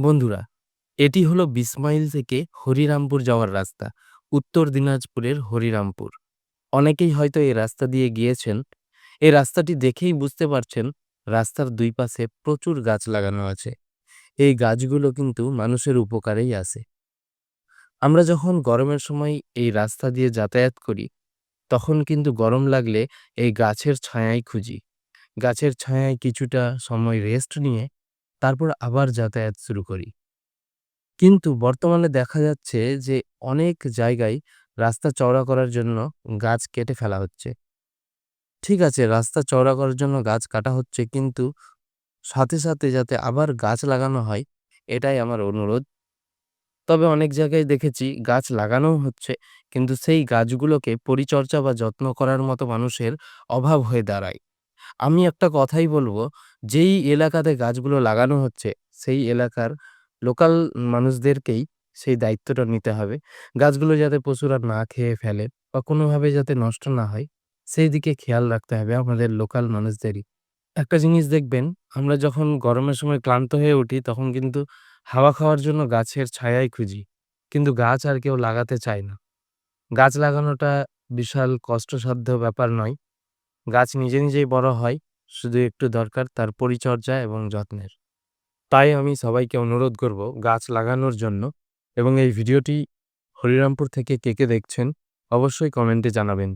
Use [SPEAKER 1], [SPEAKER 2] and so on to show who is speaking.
[SPEAKER 1] বন্ধুরা, এটি হলো বিসমাইল থেকে হরিরামপুর যাওয়ার রাস্তা, উত্তর দিনাজপুরের হরিরামপুর। অনেকেই হয়তো এই রাস্তা দিয়ে গিয়েছেন। এই রাস্তাটি দেখেই বুঝতে পারছেন, রাস্তার দুই পাশে প্রচুর গাছ লাগানো আছে। এই গাছগুলো কিন্তু মানুষের উপকারেই আসে আমরা যখন গরমের সময় এই রাস্তা দিয়ে যাতায়াত করি, তখন কিন্তু গরম লাগলে এই গাছের ছায়াই খুঁজি। গাছের ছায়ায় কিছুটা সময় রেস্ট নিয়ে তারপর আবার যাতায়াত শুরু করি। কিন্তু বর্তমানে দেখা যাচ্ছে যে অনেক জায়গায় রাস্তা চওড়া করার জন্য গাছ কেটে ফেলা হচ্ছে। ঠিক আছে, রাস্তা চওড়া করার জন্য গাছ কাটা হচ্ছে কিন্তু সাথে সাথে যাতে আবার গাছ লাগানো হয়, এটাই আমার অনুরোধ। তবে অনেক জায়গায় দেখেছি গাছ লাগানোও হচ্ছে, কিন্তু সেই গাছগুলোকে পরিচর্যা বা যত্ন করার মতো মানুষের অভাব হয়ে দাঁড়ায়। আমি একটা কথাই বলব, যেই এলাকাতে গাছগুলো লাগানো হচ্ছে, সেই এলাকার লোকাল মানুষদেরকেই সেই দায়িত্বটা নিতে হবে। গাছগুলো যাতে পশুরা না খেয়ে ফেলে বা কোনোভাবে যাতে নষ্ট না হয়, সেই দিকে খেয়াল রাখতে হবে আমাদের লোকাল মানুষদেরই। একটা জিনিস দেখবেন, আমরা যখন গরমের সময় ক্লান্ত হয়ে উঠি, তখন কিন্তু হাওয়া খাওয়ার জন্য গাছের ছায়াই খুঁজি। কিন্তু গাছ আর কেউ লাগাতে চায় না। গাছ লাগানোটা বিশাল কষ্টসাধ্য ব্যাপার নয়। গাছ নিজে নিজেই বড় হয়, শুধু একটু দরকার তার পরিচর্যা এবং যত্নের। তাই আমি সবাইকে অনুরোধ করব গাছ লাগানোর জন্য এবং এই ভিডিওটি হরিরামপুর থেকে কে কে দেখছেন অবশ্যই কমেন্টে জানাবেন।